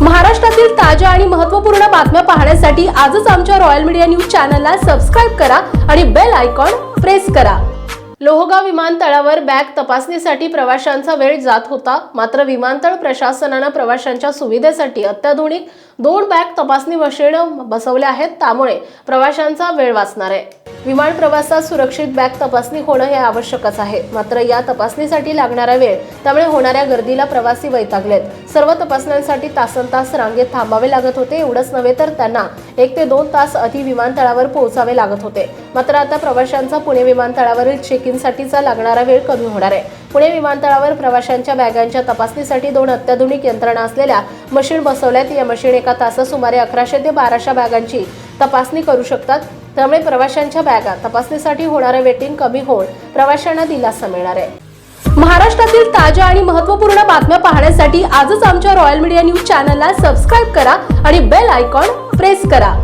महाराष्ट्रातील ताज्या आणि महत्त्वपूर्ण बातम्या पाहण्यासाठी आजच आमच्या रॉयल मीडिया न्यूज चॅनलला सबस्क्राईब करा आणि बेल आयकॉन प्रेस करा. लोहगाव विमानतळावर बॅग तपासणीसाठी प्रवाशांचा वेळ जात होता. मात्र विमानतळ प्रशासनानं प्रवाशांच्या सुविधेसाठी अत्याधुनिक दोन बॅग तपासणी मशीन बसवल्या आहेत. त्यामुळे प्रवाशांचा वेळ वाचणार आहे. विमान प्रवासात सुरक्षित बॅग तपासणी होणं हे आवश्यकच आहे. मात्र या तपासणीसाठी लागणारा वेळ त्यामुळे होणाऱ्या गर्दीला प्रवासी वैतागलेत. सर्व तपासण्यांसाठी तासन तास रांगेत थांबावे लागत होते एवढंच नव्हे तर त्यांना एक ते दोन तास आधी विमानतळावर पोहोचावे लागत होते. मात्र आता प्रवाशांचा पुणे विमानतळावरील चेक इनसाठीचा लागणारा वेळ कमी होणार आहे. पुणे विमानतळावर प्रवाशांच्या बॅगांच्या तपासणीसाठी दोन अत्याधुनिक यंत्रणा असलेल्या मशीन बसवल्यात. या मशीन एका तासात सुमारे अकराशे ते बाराशे बॅगांची तपासणी करू शकतात. त्यामुळे प्रवाशांच्या बॅगा तपासणीसाठी होणारं वेटिंग कमी होऊन प्रवाशांना दिलासा मिळणार आहे. महाराष्ट्रातील ताज्या आणि महत्त्वपूर्ण बातम्या पाहण्यासाठी आजच आमच्या रॉयल मीडिया न्यूज चॅनलला सबस्क्राईब करा आणि बेल आयकॉन प्रेस करा.